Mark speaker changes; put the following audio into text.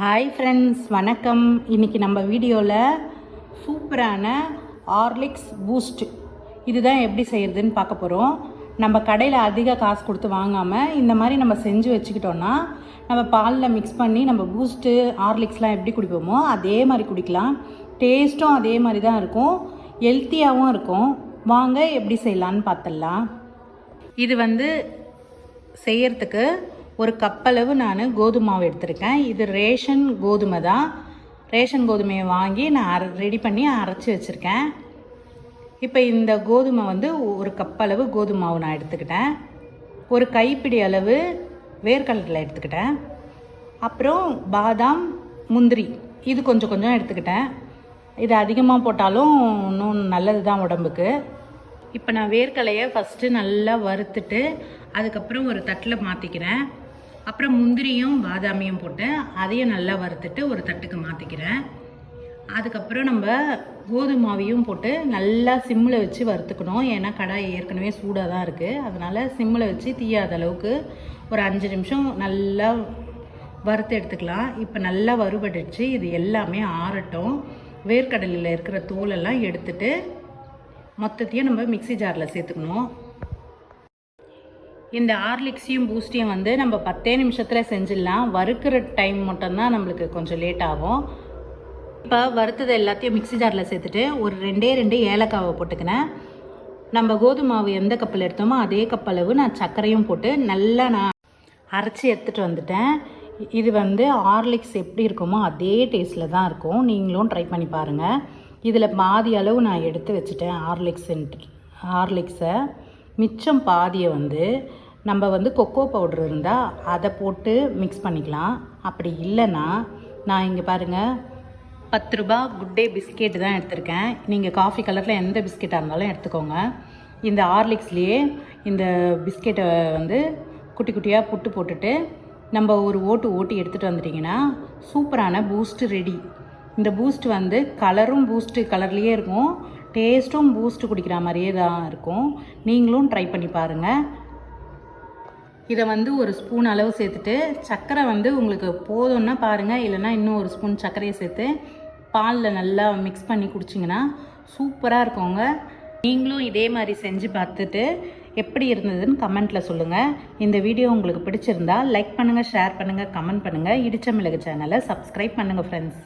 Speaker 1: Hi friends வணக்கம். இன்றைக்கி நம்ம வீடியோவில் சூப்பரான ஆர்லிக்ஸ் பூஸ்ட் இதுதான் எப்படி செய்கிறதுன்னு பார்க்க போகிறோம் நம்ம கடையில் அதிக காசு கொடுத்து வாங்காமல் இந்த மாதிரி நம்ம செஞ்சு வச்சுக்கிட்டோன்னா நம்ம பாலில் மிக்ஸ் பண்ணி நம்ம பூஸ்ட்டு ஹார்லிக்ஸ்லாம் எப்படி குடிப்போமோ அதே மாதிரி குடிக்கலாம். டேஸ்ட்டும் அதே மாதிரி தான் இருக்கும். ஹெல்த்தியாகவும் இருக்கும். வாங்க எப்படி செய்யலான்னு பார்த்துடலாம். இது வந்து செய்யறதுக்கு ஒரு கப்பளவு நான் கோதுமை மாவு எடுத்திருக்கேன். இது ரேஷன் கோதுமை தான். ரேஷன் கோதுமையை வாங்கி நான் அர ரெடி பண்ணி அரைச்சி வச்சுருக்கேன். இப்போ இந்த கோதுமை வந்து ஒரு கப்பளவு கோதுமை மாவு நான் எடுத்துக்கிட்டேன். ஒரு கைப்பிடி அளவு வேர்க்கடலை எடுத்துக்கிட்டேன். அப்புறம் பாதாம் முந்திரி இது கொஞ்சம் கொஞ்சம் எடுத்துக்கிட்டேன். இது அதிகமாக போட்டாலும் இன்னும் நல்லது தான் உடம்புக்கு. இப்போ நான் வேர்க்கலையை ஃபஸ்ட்டு நல்லா வறுத்துட்டு அதுக்கப்புறம் ஒரு தட்டில் மாற்றிக்கிறேன் அப்புறம் முந்திரியும் பாதாமியும் போட்டு அதையும் நல்லா வறுத்துட்டு ஒரு தட்டுக்கு மாற்றிக்கிறேன் அதுக்கப்புறம் நம்ம கோதுமாவையும் போட்டு நல்லா சிம்மில் வச்சு வறுத்துக்கணும். ஏன்னா கடாய் ஏற்கனவே சூடாக தான் இருக்குது அதனால் சிம்மில் வச்சு தீயாத அளவுக்கு ஒரு அஞ்சு நிமிஷம் நல்லா வறுத்து எடுத்துக்கலாம். இப்போ நல்லா வறுபட்டுச்சு இது எல்லாமே ஆறட்டும். வேர்க்கடலையில் இருக்கிற தோலெல்லாம் எடுத்துட்டு மொத்தத்தையும் நம்ம மிக்ஸி ஜாரில் சேர்த்துக்கணும். இந்த ஹார்லிக்ஸையும் பூஸ்டையும் வந்து நம்ம பத்தே நிமிஷத்தில் செஞ்சிடலாம். வறுக்கிற டைம் மட்டும்தான் நம்மளுக்கு கொஞ்சம் லேட் ஆகும். இப்போ வறுத்தது எல்லாத்தையும் மிக்ஸி ஜாரில் சேர்த்துட்டு ஒரு ரெண்டே ரெண்டு ஏலக்காவை போட்டுக்கினேன். நம்ம கோதுமை மாவு எந்த கப்பில் எடுத்தோமோ அதே கப்பளவு நான் சர்க்கரையும் போட்டு நல்லா நான் அரைச்சி எடுத்துகிட்டு வந்துட்டேன். இது வந்து ஹார்லிக்ஸ் எப்படி இருக்குமோ அதே டேஸ்ட்டில் தான் இருக்கும். நீங்களும் ட்ரை பண்ணி பாருங்கள் இதில் பாதி அளவு நான் எடுத்து வச்சுட்டேன் ஹார்லிக்ஸ் ஹார்லிக்ஸை மிச்சம் பாதியை வந்து நம்ம வந்து கொக்கோ பவுடர் இருந்தால் அதை போட்டு மிக்ஸ் பண்ணிக்கலாம். அப்படி இல்லைன்னா நான் இங்கே பாருங்கள் பத்து ரூபா குட் டே பிஸ்கெட் தான் எடுத்திருக்கேன். நீங்கள் காஃபி கலரில் எந்த பிஸ்கெட்டாக இருந்தாலும் எடுத்துக்கோங்க. இந்த ஹார்லிக்ஸ்லேயே இந்த பிஸ்கெட்டை வந்து குட்டி குட்டியாக புட்டு போட்டுட்டு நம்ம ஒரு ஓட்டு ஓட்டி எடுத்துகிட்டு வந்துட்டிங்கன்னா சூப்பரான பூஸ்ட் ரெடி இந்த பூஸ்ட் வந்து கலரும் பூஸ்ட்டு கலர்லேயே இருக்கும். டேஸ்ட்டும் பூஸ்ட் குடிக்கிற மாதிரியே தான் இருக்கும். நீங்களும் ட்ரை பண்ணி பாருங்கள் இதை வந்து ஒரு ஸ்பூன் அளவு சேர்த்துட்டு சர்க்கரை வந்து உங்களுக்கு போதும்னா பாருங்கள் இல்லைன்னா இன்னும் ஒரு ஸ்பூன் சர்க்கரையை சேர்த்து பாலில் நல்லா மிக்ஸ் பண்ணி குடிச்சிங்கன்னா சூப்பராக இருக்குங்க. நீங்களும் இதே மாதிரி செஞ்சு பார்த்துட்டு எப்படி இருந்ததுன்னு கமெண்ட்டில் சொல்லுங்கள் இந்த வீடியோ உங்களுக்கு பிடிச்சிருந்தா லைக் பண்ணுங்கள் ஷேர் பண்ணுங்கள் கமெண்ட் பண்ணுங்கள் இடிச்ச மிளகு சேனலை சப்ஸ்கிரைப் பண்ணுங்கள் ஃப்ரெண்ட்ஸ்